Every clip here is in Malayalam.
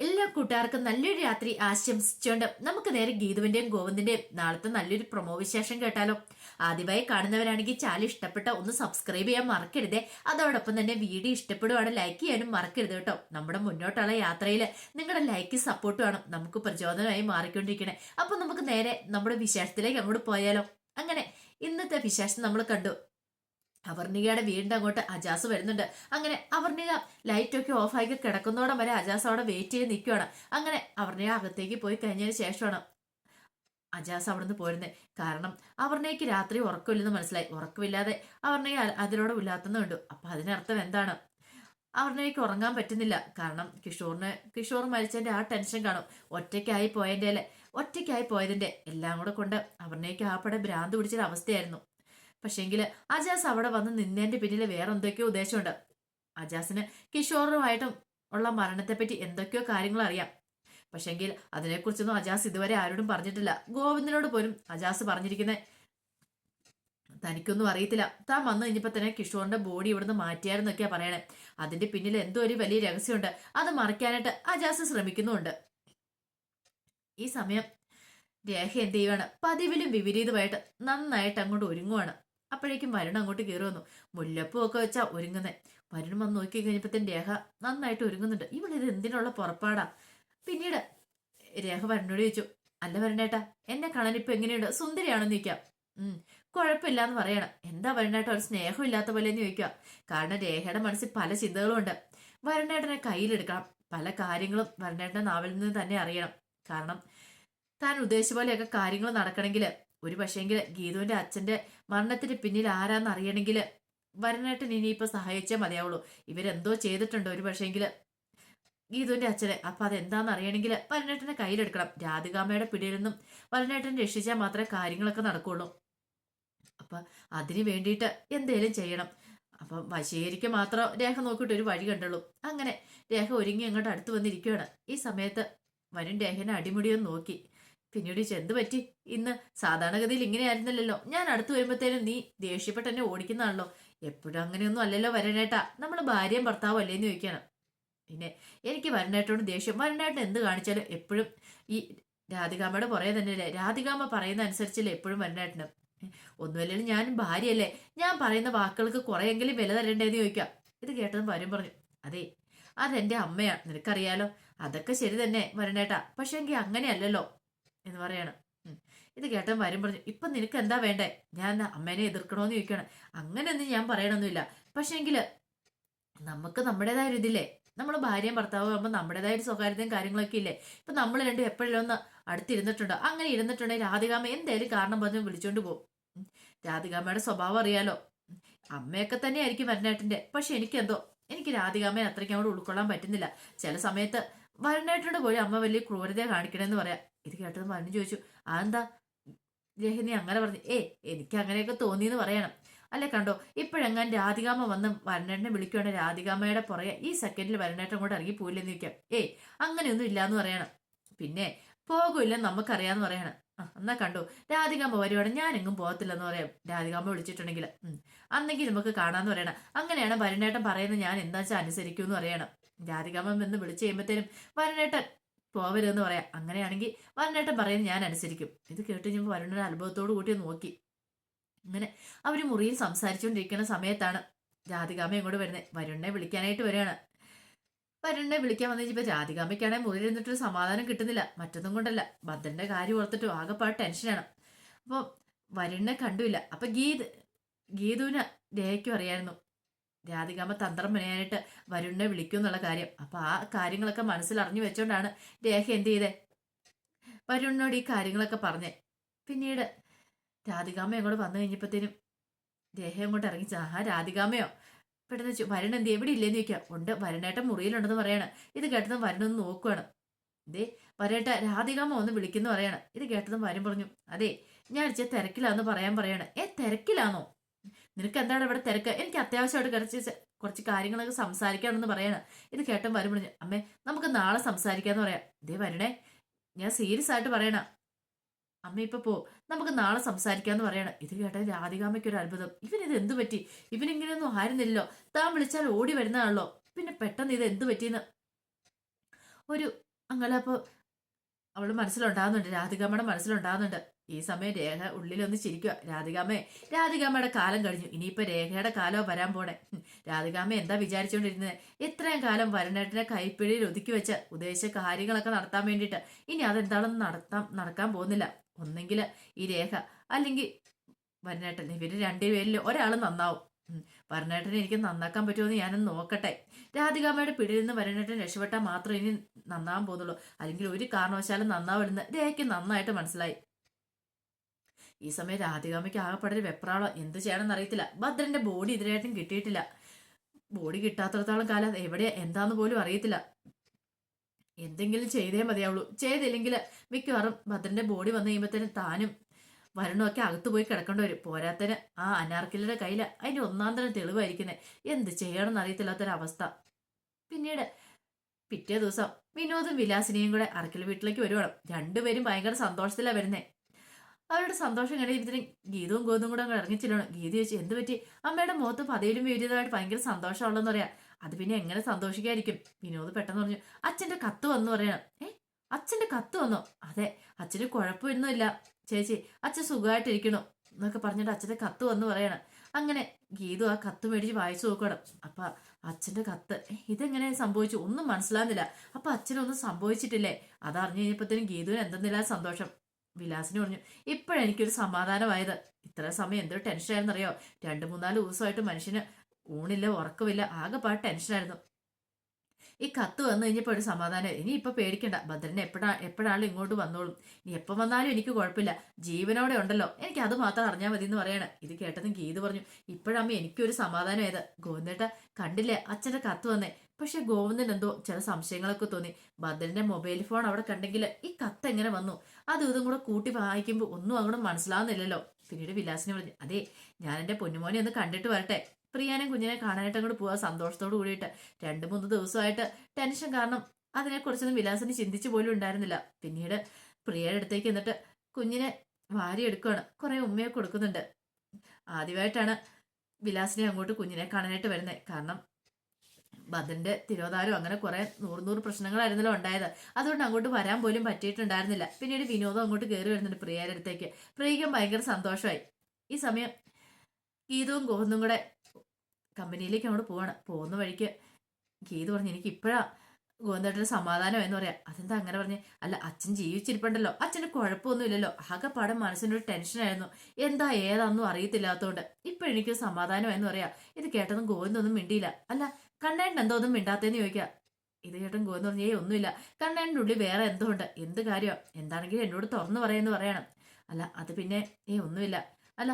എല്ലാ കൂട്ടുകാർക്കും നല്ലൊരു രാത്രി ആശംസിച്ചുകൊണ്ട് നമുക്ക് നേരെ ഗീതുവിന്റെയും ഗോവിന്ദിന്റെയും നാളത്തെ നല്ലൊരു പ്രൊമോ വിശേഷം കേട്ടാലോ. ആദ്യമായി കാണുന്നവരാണെങ്കിൽ ചാനൽ ഇഷ്ടപ്പെട്ട ഒന്ന് സബ്സ്ക്രൈബ് ചെയ്യാൻ മറക്കരുതേ. അതോടൊപ്പം തന്നെ വീഡിയോ ഇഷ്ടപ്പെടുവാണ് ലൈക്ക് ചെയ്യാനും മറക്കരുത് കേട്ടോ. നമ്മുടെ മുന്നോട്ടുള്ള യാത്രയിൽ നിങ്ങളുടെ ലൈക്ക് സപ്പോർട്ട് വേണം. നമുക്ക് പ്രചോദനമായി മാറിക്കൊണ്ടിരിക്കണേ. അപ്പൊ നമുക്ക് നേരെ നമ്മുടെ വിശേഷത്തിലേക്ക് അങ്ങോട്ട് പോയാലോ. അങ്ങനെ ഇന്നത്തെ വിശേഷം നമ്മൾ കണ്ടു. അവർണികയുടെ വീടിന്റെ അങ്ങോട്ട് അജാസ് വരുന്നുണ്ട്. അങ്ങനെ അവർണിക ലൈറ്റൊക്കെ ഓഫാക്കി കിടക്കുന്നോടം വരെ അജാസ് അവിടെ വെയിറ്റ് ചെയ്ത് നിൽക്കുകയാണ് അങ്ങനെ അവർണിക അകത്തേക്ക് പോയി കഴിഞ്ഞതിന് ശേഷമാണ് അജാസ് അവിടെ നിന്ന് പോരുന്നത് കാരണം അവർണയ്ക്ക് രാത്രി ഉറക്കമില്ലെന്ന് മനസ്സിലായി. ഉറക്കമില്ലാതെ അവർണയെ അതിനോട് ഇല്ലാത്തെന്ന് കണ്ടു. അപ്പൊ അതിനർത്ഥം എന്താണ്? അവർണയ്ക്ക് ഉറങ്ങാൻ പറ്റുന്നില്ല. കാരണം കിഷോറിന് കിഷോർ മരിച്ചതിന്റെ ആ ടെൻഷൻ കാണും. ഒറ്റയ്ക്കായി പോയതിന്റെ അല്ലെ? ഒറ്റയ്ക്കായി പോയതിന്റെ എല്ലാം കൂടെ കൊണ്ട് അവർണയ്ക്ക് ആപ്പടെ ഭ്രാന്ത് പിടിച്ചൊരു അവസ്ഥയായിരുന്നു പക്ഷേങ്കിൽ അജാസ് അവിടെ വന്ന് നിന്നതിന്റെ പിന്നിൽ വേറെ എന്തൊക്കെയോ ഉദ്ദേശമുണ്ട്. അജാസിന് കിഷോറുമായിട്ടും ഉള്ള മരണത്തെപ്പറ്റി എന്തൊക്കെയോ കാര്യങ്ങൾ അറിയാം പക്ഷെങ്കിൽ അതിനെക്കുറിച്ചൊന്നും അജാസ് ഇതുവരെ ആരോടും പറഞ്ഞിട്ടില്ല. ഗോവിന്ദനോട് പോലും അജാസ് പറഞ്ഞിരിക്കുന്നത് തനിക്കൊന്നും അറിയത്തില്ല. താൻ വന്നു കഴിഞ്ഞപ്പോ തന്നെ കിഷോറിന്റെ ബോഡി ഇവിടുന്ന് മാറ്റിയായിരുന്നൊക്കെയാ പറയണേ. അതിന്റെ പിന്നിൽ എന്തോ ഒരു വലിയ രഹസ്യമുണ്ട്. അത് മറയ്ക്കാനായിട്ട് അജാസ് ശ്രമിക്കുന്നുണ്ട് ഈ സമയം രേഖ എന്ത് ചെയ്യുവാണ്? പതിവിലും വിപരീതമായിട്ട് നന്നായിട്ട് അങ്ങോട്ട് ഒരുങ്ങുവാണ്. അപ്പോഴേക്കും വരുൺ അങ്ങോട്ട് കയറി വന്നു. മുല്ലപ്പൂ ഒക്കെ വെച്ചാ ഒരുങ്ങുന്നത് വരുൺ വന്ന് നോക്കി കഴിഞ്ഞപ്പോഴത്തേന് രേഖ നന്നായിട്ട് ഒരുങ്ങുന്നുണ്ട്. ഇവളിത് എന്തിനുള്ള പുറപ്പാടാ? പിന്നീട് രേഖ വരുണോട് ചോദിച്ചു അല്ല വരണേട്ടാ എന്നെ കാണാൻ എങ്ങനെയുണ്ട്? സുന്ദരിയാണെന്ന് ചോദിക്കാം. ഉം കുഴപ്പമില്ലാന്ന് പറയണം. എന്താ വരണേട്ട ഒരു സ്നേഹം ഇല്ലാത്ത പോലെ എന്ന് ചോദിക്കുക. കാരണം രേഖയുടെ മനസ്സിൽ പല ചിന്തകളും ഉണ്ട്. വരണേട്ടനെ കയ്യിലെടുക്കണം. പല കാര്യങ്ങളും വരണേട്ടന്റെ നാവിൽ നിന്ന് തന്നെ അറിയണം. കാരണം താൻ ഉദ്ദേശിച്ച പോലെയൊക്കെ കാര്യങ്ങൾ നടക്കണമെങ്കിൽ ഒരു പക്ഷേങ്കിൽ ഗീതുവിന്റെ അച്ഛന്റെ മരണത്തിന് പിന്നിൽ ആരാന്ന് അറിയണമെങ്കിൽ വരനായിട്ട് ഇനിയിപ്പോ സഹായിച്ചേ മതിയാവുള്ളൂ. ഇവരെന്തോ ചെയ്തിട്ടുണ്ട് ഒരു പക്ഷേങ്കിൽ ഗീതുവിന്റെ അച്ഛനെ. അപ്പൊ അതെന്താന്ന് അറിയണമെങ്കിൽ വരനേട്ടനെ കയ്യിലെടുക്കണം. രാധികാമ്മയുടെ പിടിയിൽ നിന്നും വരണേട്ടൻ രക്ഷിച്ചാൽ മാത്രമേ കാര്യങ്ങളൊക്കെ നടക്കുള്ളൂ. അപ്പൊ അതിന് വേണ്ടിയിട്ട് എന്തേലും ചെയ്യണം. അപ്പൊ വശീകരിക്ക് മാത്രം രേഖ നോക്കിയിട്ട് ഒരു വഴി കണ്ടുള്ളൂ. അങ്ങനെ രേഖ ഒരുങ്ങി അങ്ങോട്ട് അടുത്ത് വന്നിരിക്കുകയാണ്. ഈ സമയത്ത് വരും രേഖനെ അടിമുടിയൊന്ന് നോക്കി. പിന്നീട് എന്ത് പറ്റി. ഇന്ന് സാധാരണഗതിയിൽ ഇങ്ങനെ ആയിരുന്നില്ലല്ലോ ഞാൻ അടുത്ത് വരുമ്പോഴത്തേനും നീ ദേഷ്യപ്പെട്ട് എന്നെ ഓടിക്കുന്നതാണല്ലോ. എപ്പോഴും അങ്ങനെയൊന്നും അല്ലല്ലോ വരണേട്ടാ നമ്മൾ ഭാര്യയും ഭർത്താവും അല്ലേന്ന് ചോദിക്കണം. പിന്നെ എനിക്ക് വരണേട്ടോട് ദേഷ്യം. വരണേട്ടൻ എന്ത് കാണിച്ചാലും എപ്പോഴും ഈ രാധികാമ്മയുടെ പുറകെ തന്നെയല്ലേ? രാധികാമ്മ പറയുന്ന അനുസരിച്ചല്ലേ എപ്പോഴും വരണേട്ടനും ഒന്നുമല്ലെങ്കിലും ഞാൻ ഭാര്യയല്ലേ. ഞാൻ പറയുന്ന വാക്കുകൾക്ക് കുറെയെങ്കിലും വില തരണ്ടേന്ന് ചോദിക്കാം. ഇത് കേട്ടതും വരും പറഞ്ഞു അതെ അതെന്റെ അമ്മയാ. നിനക്കറിയാലോ. അതൊക്കെ ശരി തന്നെ വരണേട്ടാ പക്ഷെ എങ്കിൽ അങ്ങനെയല്ലല്ലോ. എന്ന് പറയണം. ഇത് കേട്ടൻ വരും പറഞ്ഞു ഇപ്പൊ നിനക്ക് എന്താ വേണ്ടേ? ഞാൻ അമ്മേനെ എതിർക്കണോന്ന് ചോദിക്കണം അങ്ങനെയൊന്നും ഞാൻ പറയണമെന്നില്ല പക്ഷേങ്കിൽ നമുക്ക് നമ്മുടേതായ ഒരു നമ്മൾ ഭാര്യയും ഭർത്താവും ആകുമ്പോൾ നമ്മുടേതായ ഒരു സ്വകാര്യതയും കാര്യങ്ങളൊക്കെ ഇല്ലേ? ഇപ്പൊ നമ്മൾ രണ്ടും എപ്പോഴും ഒന്ന് അടുത്തിരുന്നിട്ടുണ്ടോ? അങ്ങനെ ഇരുന്നിട്ടുണ്ടെങ്കിൽ രാധികാമ എന്തേലും കാരണം പറഞ്ഞ് വിളിച്ചോണ്ട് പോകും. രാധികാമയുടെ സ്വഭാവം അറിയാലോ. അമ്മയൊക്കെ തന്നെയായിരിക്കും വരനായിട്ടിന്റെ പക്ഷെ എനിക്കെന്തോ? എനിക്ക് രാധികാമ്മയെ അത്രയ്ക്ക് അങ്ങോട്ട് ഉൾക്കൊള്ളാൻ പറ്റുന്നില്ല. ചില സമയത്ത് വരനേട്ടനോട് പോയി അമ്മ വലിയ ക്രൂരത കാണിക്കണമെന്ന് പറയാം. ഇത് കേട്ടത് മനു ചോദിച്ചു അതെന്താ? രഹിനി അങ്ങനെ പറഞ്ഞു ഏ എനിക്ക് അങ്ങനെയൊക്കെ തോന്നിയെന്ന് പറയണം. അല്ലെ കണ്ടോ ഇപ്പോഴെങ്ങാൻ രാധികാമ വന്ന് വരണേട്ടനെ വിളിക്കുകയാണ് രാധികാമയുടെ പുറകെ ഈ സെക്കൻഡിൽ വരണേട്ടൻ കൂടെ ഇറങ്ങി പോയില്ലെന്ന് ചോദിക്കാം ഏ അങ്ങനെയൊന്നും ഇല്ലാന്ന് പറയണം. പിന്നെ പോകൂല്ല നമുക്കറിയാന്ന് പറയണം. എന്നാ കണ്ടു രാധികാമ്മ വരുവാണ് ഞാൻ എങ്ങും പോകത്തില്ലെന്ന് പറയാം. രാധികാമ്മ വിളിച്ചിട്ടുണ്ടെങ്കിൽ അന്നെങ്കിൽ നമുക്ക് കാണാന്ന് പറയണം. അങ്ങനെയാണ് വരണേട്ടൻ പറയുന്നത് ഞാൻ എന്താ വെച്ചാൽ അനുസരിക്കൂന്ന് പറയണം. രാധികാമ്മ എന്ന് വിളിച്ചു കഴിയുമ്പോഴത്തേനും വരുണേട്ടൻ പോവരുതെന്ന് പറയാം. അങ്ങനെയാണെങ്കിൽ വരുണേട്ടൻ പറയുന്നത് ഞാൻ അനുസരിക്കും. ഇത് കേട്ട് കഴിഞ്ഞപ്പോൾ വരുണൻ അത്ഭുതത്തോടു കൂട്ടി നോക്കി. അങ്ങനെ അവർ മുറിയിൽ സംസാരിച്ചുകൊണ്ടിരിക്കുന്ന സമയത്താണ് രാധികാമ്മ ഇങ്ങോട്ട് വരുന്നത്. വരുണിനെ വിളിക്കാനായിട്ട് വരികയാണ്. വരുണിനെ വിളിക്കാൻ വന്നു കഴിഞ്ഞപ്പോൾ രാധികാമ്മയ്ക്കാണെങ്കിൽ മുറിയിൽ ഇരുന്നിട്ടൊരു സമാധാനം കിട്ടുന്നില്ല. മറ്റൊന്നും കൊണ്ടല്ല. ഭദ്രന്റെ കാര്യം ഓർത്തിട്ട് ആകെപ്പാട് ടെൻഷനാണ് അപ്പോൾ വരുണിനെ കണ്ടുമില്ല. അപ്പൊ ഗീത് ഗീതുവിന് രേഖയ്ക്കും അറിയായിരുന്നു. രാധികാമ്മ തന്ത്രം മെനയാനായിട്ട് വരുണിനെ വിളിക്കും എന്നുള്ള കാര്യം. അപ്പൊ ആ കാര്യങ്ങളൊക്കെ മനസ്സിൽ അറിഞ്ഞു വെച്ചോണ്ടാണ് രേഖ എന്ത് ചെയ്തേ? വരുണിനോട് ഈ കാര്യങ്ങളൊക്കെ പറഞ്ഞേ. പിന്നീട് രാധികാമ്മ അങ്ങോട്ട് വന്നു കഴിഞ്ഞപ്പോഴത്തേനും രേഖ അങ്ങോട്ട് ഇറങ്ങി ആ രാധികാമ്മയോ? പെട്ടെന്ന് വരുൺ എന്ത് എവിടെ ഇല്ലേന്ന് ചോദിക്കാം. ഉണ്ട് വരണേട്ടൻ മുറിയിലുണ്ടെന്ന് പറയാണ്. ഇത് കേട്ടതും വരുണൊന്ന് നോക്കുവാണ്. ഇതേ വരേട്ട രാധികാമ്മ ഒന്ന് വിളിക്കുന്നു പറയാണ്. ഇത് കേട്ടതും വരും പറഞ്ഞു അതെ ഞാൻ അടിച്ച തിരക്കിലാന്ന് പറയാൻ പറയാണ്. ഏ തിരക്കിലാണോ നിനക്ക് എന്താണ് ഇവിടെ തിരക്ക്? എനിക്ക് അത്യാവശ്യമായിട്ട് കുറച്ച് കുറച്ച് കാര്യങ്ങളൊക്കെ സംസാരിക്കാണെന്ന് പറയാണ്. ഇത് കേട്ടും വരും പറഞ്ഞു അമ്മേ നമുക്ക് നാളെ സംസാരിക്കാന്ന് പറയാം. ഇതേ വരണേ ഞാൻ സീരിയസ് ആയിട്ട് പറയണ. അമ്മ ഇപ്പൊ പോ. നമുക്ക് നാളെ സംസാരിക്കാന്ന് പറയണം. ഇത് കേട്ട രാധികാമയ്ക്ക് ഒരു അത്ഭുതം. ഇവനിത് എന്തു പറ്റി? ഇവനിങ്ങനെയൊന്നും ആയിരുന്നില്ലല്ലോ. താൻ വിളിച്ചാൽ ഓടി വരുന്നതാണല്ലോ. പിന്നെ പെട്ടെന്ന് ഇത് എന്തു പറ്റിയെന്ന്? ഒരു അങ്ങനെ അപ്പൊ അവൾ മനസ്സിലുണ്ടാകുന്നുണ്ട്. രാധികാമ്മയുടെ മനസ്സിലുണ്ടാകുന്നുണ്ട്. ഈ സമയം രേഖ ഉള്ളിലൊന്ന് ചിരിക്കുക. രാധികാമ്മേ രാധികാമ്മയുടെ കാലം കഴിഞ്ഞു. ഇനിയിപ്പോ രേഖയുടെ കാലോ വരാൻ പോണേ. രാധികാമ്മ എന്താ വിചാരിച്ചുകൊണ്ടിരുന്നത് ഇത്രയും കാലം വരണേട്ടനെ കൈപ്പിഴയിൽ ഒതുക്കി വെച്ച് ഉദ്ദേശിച്ച കാര്യങ്ങളൊക്കെ നടത്താൻ വേണ്ടിയിട്ട്. ഇനി അതെന്താണെന്ന് നടത്താൻ നടക്കാൻ പോകുന്നില്ല. ഒന്നെങ്കിൽ ഈ രേഖ അല്ലെങ്കിൽ വരണേട്ടൻ ഇവർ രണ്ടുപേരിൽ ഒരാൾ നന്നാവും. വരണേട്ടനെ എനിക്ക് നന്നാക്കാൻ പറ്റുമെന്ന് ഞാനൊന്ന് നോക്കട്ടെ. രാധികാമ്മയുടെ പിടിയിൽ നിന്ന് വരണേട്ടൻ രക്ഷപ്പെട്ടാൽ മാത്രമേ ഇനി നന്നാവാൻ പോകുന്നുള്ളൂ. അല്ലെങ്കിൽ ഒരു കാരണവശാലും നന്നാവില്ലെന്ന് രേഖയ്ക്ക് നന്നായിട്ട് മനസ്സിലായി. ഈ സമയം രാധികാമയ്ക്ക് ആകെപ്പാടെ ഒരു വെപ്രാളം. എന്ത് ചെയ്യണമെന്ന് അറിയത്തില്ല. ഭദ്രന്റെ ബോഡി ഇതിനായിട്ടും കിട്ടിയിട്ടില്ല. ബോഡി കിട്ടാത്തടത്തോളം കാലം എവിടെ എന്താന്ന് പോലും അറിയത്തില്ല. എന്തെങ്കിലും ചെയ്തേ മതിയാവുള്ളൂ. ചെയ്തില്ലെങ്കിൽ മിക്കവാറും ഭദ്രന്റെ ബോഡി വന്നു കഴിയുമ്പോഴത്തേനും താനും വരണമൊക്കെ അകത്ത് പോയി കിടക്കേണ്ടി വരും. പോരാത്തന് ആ അനാർക്കിലിയുടെ കയ്യിൽ അതിന്റെ ഒന്നാം തരം തെളിവായിരിക്കുന്നത് എന്ത് ചെയ്യണമെന്ന് അറിയത്തില്ലാത്തൊരവസ്ഥ. പിന്നീട് പിറ്റേ ദിവസം വിനോദും വിലാസിനെയും കൂടെ അറക്കിൽ വീട്ടിലേക്ക് വരുവാണ്. രണ്ടുപേരും ഭയങ്കര സന്തോഷത്തിലാണ് വരുന്നേ. അവരുടെ സന്തോഷം കഴിയുമ്പോഴത്തേനും ഗീതവും ഗോതും കൂടെ അങ്ങ് ഇറങ്ങിച്ചില്ലാണ് ഗീത ചോദിച്ചു എന്ത് പറ്റി? അമ്മയുടെ മുഖത്ത് പതയിലും വീര്യതായിട്ട് ഭയങ്കര സന്തോഷമുള്ളതെന്ന് പറയാം. അത് പിന്നെ എങ്ങനെ സന്തോഷിക്കായിരിക്കും? വിനോദ് പെട്ടെന്ന് പറഞ്ഞു അച്ഛന്റെ കത്ത് വന്നു പറയണം. ഏ? അച്ഛന്റെ കത്ത് വന്നോ? അതെ അച്ഛന് കുഴപ്പമൊന്നുമില്ല ചേച്ചി അച്ഛൻ സുഖമായിട്ടിരിക്കണു എന്നൊക്കെ പറഞ്ഞിട്ട് അച്ഛന്റെ കത്ത് വന്നു പറയണം. അങ്ങനെ ഗീതു ആ കത്ത് മേടിച്ച് വായിച്ചു നോക്കണം അപ്പൊ അച്ഛന്റെ കത്ത്. ഇതെങ്ങനെ സംഭവിച്ചു? ഒന്നും മനസ്സിലാകുന്നില്ല. അപ്പൊ അച്ഛനൊന്നും സംഭവിച്ചിട്ടില്ലേ? അതറിഞ്ഞു കഴിഞ്ഞപ്പോഴത്തേനും ഗീതുവിന് എന്തെന്നില്ല സന്തോഷം. വിലാസിന് പറഞ്ഞു ഇപ്പോഴെനിക്കൊരു സമാധാനമായത്. ഇത്ര സമയം എന്തൊരു ടെൻഷനായിരുന്നറിയോ? രണ്ട് മൂന്നാൽ ദിവസമായിട്ട് മനുഷ്യന് ഊണില്ല ഉറക്കമില്ല ആകെപ്പാട് ടെൻഷനായിരുന്നു. ഈ കത്ത് വന്നു കഴിഞ്ഞപ്പോൾ ഒരു സമാധാനം. ഇനി ഇപ്പൊ പേടിക്കണ്ട. ഭദ്രനെ എപ്പോഴാ എപ്പോഴാണ് ഇങ്ങോട്ട് വന്നോളും. ഇനി എപ്പോൾ വന്നാലും എനിക്ക് കുഴപ്പമില്ല. ജീവനോടെ ഉണ്ടല്ലോ. എനിക്ക് അത് മാത്രം അറിഞ്ഞാൽ മതി എന്ന് പറയണ. ഇത് കേട്ടതും ഗീത് പറഞ്ഞു ഇപ്പോഴമ്മ എനിക്കൊരു സമാധാനമായത്. ഗോവിന്ദേട്ട കണ്ടില്ലേ? അച്ഛന്റെ കത്ത് വന്നേ. പക്ഷെ ഗോവിന്ദൻ എന്തോ ചില സംശയങ്ങളൊക്കെ തോന്നി. ബദലിന്റെ മൊബൈൽ ഫോൺ അവിടെ കണ്ടെങ്കിൽ ഈ കത്ത് എങ്ങനെ വന്നു? അത് ഇതും കൂടെ കൂട്ടി വായിക്കുമ്പോൾ ഒന്നും അങ്ങോട്ട് മനസ്സിലാവുന്നില്ലല്ലോ. പിന്നീട് വിലാസിനെ പറഞ്ഞു അതെ ഞാൻ എന്റെ പൊന്നുമോനെ ഒന്ന് കണ്ടിട്ട് വരട്ടെ. പ്രിയാനും കുഞ്ഞിനെ കാണാനായിട്ട് അങ്ങോട്ട് പോവാ സന്തോഷത്തോട് കൂടിയിട്ട്. രണ്ട് മൂന്ന് ദിവസമായിട്ട് ടെൻഷൻ കാരണം അതിനെക്കുറിച്ചൊന്നും വിലാസിന് ചിന്തിച്ചു പോലും ഉണ്ടായിരുന്നില്ല. പിന്നീട് പ്രിയയുടെ അടുത്തേക്ക് എന്നിട്ട് കുഞ്ഞിനെ വാരിയെടുക്കുകയാണ് കുറെ ഉമ്മയെ കൊടുക്കുന്നുണ്ട്. ആദ്യമായിട്ടാണ് വിലാസിനെ അങ്ങോട്ട് കുഞ്ഞിനെ കാണാനായിട്ട് വരുന്നത് കാരണം ഭദ്രന്റെ തിരോധാരം അങ്ങനെ കുറേ നൂറ് നൂറ് പ്രശ്നങ്ങളായിരുന്നല്ലോ ഉണ്ടായത്. അതുകൊണ്ട് അങ്ങോട്ട് വരാൻ പോലും പറ്റിയിട്ടുണ്ടായിരുന്നില്ല. പിന്നീട് വിനോദം അങ്ങോട്ട് കയറി വരുന്നുണ്ട് പ്രിയയുടെ അടുത്തേക്ക്. പ്രിയയ്ക്കും ഭയങ്കര സന്തോഷമായി. ഈ സമയം ഗീതവും ഗോഹന്നും കൂടെ കമ്പനിയിലേക്ക് അങ്ങോട്ട് പോവാണ്. പോകുന്ന വഴിക്ക് ഗീത പറഞ്ഞു എനിക്ക് ഇപ്പോഴാ ഗോവിന്ദേട്ടന് സമാധാനം എന്ന് പറയാം. അതെന്താ അങ്ങനെ പറഞ്ഞ്? അല്ല അച്ഛൻ ജീവിച്ചിരിപ്പുണ്ടല്ലോ. അച്ഛന് കുഴപ്പമൊന്നുമില്ലല്ലോ. ആകെപ്പാടെ മനസ്സിനൊരു ടെൻഷനായിരുന്നു. എന്താ ഏതാന്നും അറിയത്തില്ലാത്തതുകൊണ്ട് ഇപ്പോഴെനിക്ക് സമാധാനം എന്ന് പറയാം. ഇത് കേട്ടതും ഗോവിന്ദൊന്നും മിണ്ടിയില്ല. അല്ല കണ്ണേട്ടൻ എന്തോ ഒന്നും മിണ്ടാത്തേന്ന് ചോദിക്കാം. ഇത് കേട്ടും ഗോന്ന് പറഞ്ഞു ഏയ് ഒന്നുമില്ല. കണ്ണേട്ടന്റെ ഉള്ളിൽ വേറെ എന്തോ ഉണ്ട് എന്ത് കാര്യമാണ് എന്താണെങ്കിലും എന്നോട് തുറന്നു പറയുമെന്ന് പറയണം. അല്ല അത് പിന്നെ ഏയ് ഒന്നുമില്ല. അല്ല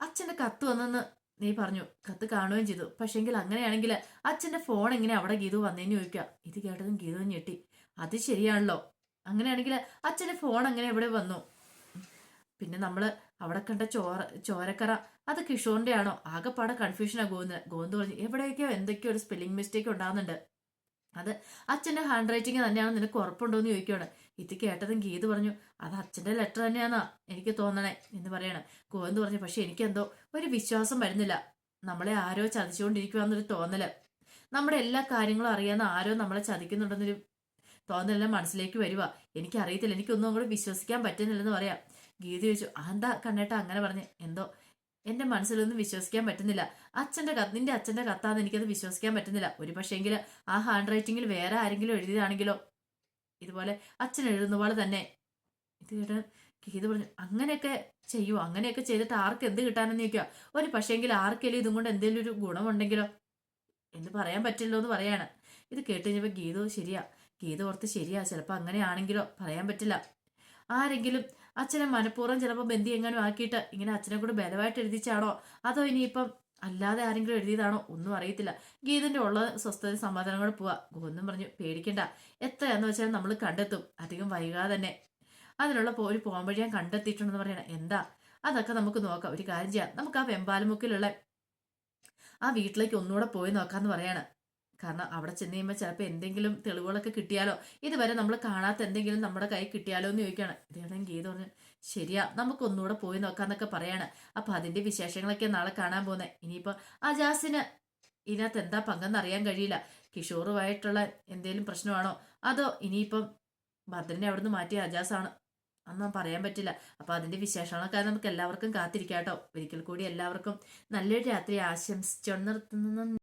അച്ഛന്റെ കത്ത് വന്നെന്ന് നീ പറഞ്ഞു. കത്ത് കാണുകയും ചെയ്തു. പക്ഷെങ്കിൽ അങ്ങനെയാണെങ്കിൽ അച്ഛന്റെ ഫോൺ എങ്ങനെ അവിടെ ഗീതു വന്നേന്ന് ചോദിക്കുക ഇത് കേട്ടതും ഗീതു ഞെട്ടി. അത് ശരിയാണല്ലോ. അങ്ങനെയാണെങ്കിൽ അച്ഛന്റെ ഫോൺ അങ്ങനെ ഇവിടെ വന്നു? പിന്നെ നമ്മൾ അവിടെ കണ്ട ചോര ചോരക്കറ അത് കിഷോറിന്റെ ആണോ ആകെപ്പാടെ കൺഫ്യൂഷനാ ഗോവിന്ദ്. ഗോവിന്ദ് പറഞ്ഞു എവിടെയൊക്കെയോ എന്തൊക്കെയോ ഒരു സ്പെല്ലിംഗ് മിസ്റ്റേക്ക് ഉണ്ടാകുന്നുണ്ട് അത് അച്ഛന്റെ ഹാൻഡ് റൈറ്റിംഗ് തന്നെയാണ് നിനക്ക് ഉറപ്പുണ്ടോ എന്ന് ചോദിക്കുകയാണ് ഇത് കേട്ടതും ഗീത് പറഞ്ഞു അത് അച്ഛന്റെ ലെറ്റർ തന്നെയാന്നാ എനിക്ക് തോന്നണേ എന്ന് പറയണം. ഗോവിന്ദ് പറഞ്ഞു പക്ഷെ എനിക്കെന്തോ ഒരു വിശ്വാസം വരുന്നില്ല. നമ്മളെ ആരോ ചതിച്ചുകൊണ്ടിരിക്കുവാന്നൊരു തോന്നൽ. നമ്മുടെ എല്ലാ കാര്യങ്ങളും അറിയാവുന്ന ആരോ നമ്മളെ ചതിക്കുന്നുണ്ടെന്നൊരു തോന്നലെല്ലാം മനസ്സിലേക്ക് വരുക എനിക്കറിയത്തില്ല എനിക്കൊന്നും അങ്ങോട്ട് വിശ്വസിക്കാൻ പറ്റുന്നില്ലെന്ന് പറയാം. ഗീത ചോദിച്ചു അതെന്താ കണ്ണേട്ട അങ്ങനെ പറഞ്ഞു? എന്തോ എന്റെ മനസ്സിലൊന്നും വിശ്വസിക്കാൻ പറ്റുന്നില്ല. അച്ഛന്റെ കത്ത് നിന്റെ അച്ഛന്റെ കത്താന്ന് എനിക്കത് വിശ്വസിക്കാൻ പറ്റുന്നില്ല. ഒരു പക്ഷേങ്കിൽ ആ ഹാൻഡ് റൈറ്റിംഗിൽ വേറെ ആരെങ്കിലും എഴുതിയതാണെങ്കിലോ? ഇതുപോലെ അച്ഛൻ എഴുതുന്ന പോലെ തന്നെ. ഇത് കേട്ട് ഗീത പറഞ്ഞു അങ്ങനെയൊക്കെ ചെയ്യൂ. അങ്ങനെയൊക്കെ ചെയ്തിട്ട് ആർക്ക് എന്ത് കിട്ടാനെന്ന് ചോദിക്കുക ഒരു പക്ഷേങ്കിൽ ആർക്കെങ്കിലും ഇതും കൊണ്ട് എന്തെങ്കിലും ഒരു ഗുണമുണ്ടെങ്കിലോ? എന്ന് പറയാൻ പറ്റില്ലോ എന്ന് പറയാണ്. ഇത് കേട്ട് കഴിഞ്ഞപ്പോൾ ഗീതോ ശരിയാ. ഗീത ഓർത്ത് ശരിയാ. ചിലപ്പോൾ അങ്ങനെയാണെങ്കിലോ പറയാൻ പറ്റില്ല. ആരെങ്കിലും അച്ഛനെ മനഃപൂർവം ചിലപ്പോൾ ബന്ധി എങ്ങാനും ആക്കിയിട്ട് ഇങ്ങനെ അച്ഛനെ കൂടെ ബലമായിട്ട് എഴുതിച്ചാണോ? അതോ ഇനിയിപ്പം അല്ലാതെ ആരെങ്കിലും എഴുതിയതാണോ? ഒന്നും അറിയത്തില്ല. ഗീതന്റെ ഉള്ള സ്വസ്ഥത കൂടെ പോവാ. ഗോന്നും പറഞ്ഞു പേടിക്കണ്ട. എത്രയാന്ന് വെച്ചാൽ നമ്മൾ കണ്ടെത്തും. അധികം വൈകാതെ തന്നെ. അതിനുള്ള ഒരു പോകാൻ വഴി ഞാൻ കണ്ടെത്തിയിട്ടുണ്ടെന്ന് പറയണം. എന്താ? അതൊക്കെ നമുക്ക് നോക്കാം. ഒരു കാര്യം ചെയ്യാം. നമുക്ക് ആ വെമ്പാലമുക്കിലുള്ള ആ വീട്ടിലേക്ക് ഒന്നുകൂടെ പോയി നോക്കാന്ന് പറയാണ്. കാരണം അവിടെ ചെന്ന് കഴിയുമ്പോൾ ചിലപ്പോൾ എന്തെങ്കിലും തെളിവുകളൊക്കെ കിട്ടിയാലോ? ഇതുവരെ നമ്മൾ കാണാത്ത എന്തെങ്കിലും നമ്മുടെ കൈ കിട്ടിയാലോ എന്ന് ചോദിക്കുകയാണ്. ഇതാണ് ഗീത പറഞ്ഞു ശരിയാ നമുക്കൊന്നുകൂടെ പോയി നോക്കാന്നൊക്കെ പറയാണ്. അപ്പൊ അതിന്റെ വിശേഷങ്ങളൊക്കെ നാളെ കാണാൻ പോകുന്നത് ഇനിയിപ്പോൾ അജാസിന് ഇതിനകത്ത് എന്താ പങ്കെന്ന് അറിയാൻ കഴിയില്ല. കിഷോറുമായിട്ടുള്ള എന്തെങ്കിലും പ്രശ്നമാണോ? അതോ ഇനിയിപ്പം ഭദ്രനെ അവിടുന്ന് മാറ്റിയ അജാസാണ്? അന്നും പറയാൻ പറ്റില്ല. അപ്പൊ അതിന്റെ വിശേഷങ്ങളൊക്കെ നമുക്ക് എല്ലാവർക്കും കാത്തിരിക്കാം കേട്ടോ ഒരിക്കൽ കൂടി എല്ലാവർക്കും നല്ലൊരു രാത്രി ആശംസിച്ചു നിർത്തുന്നു.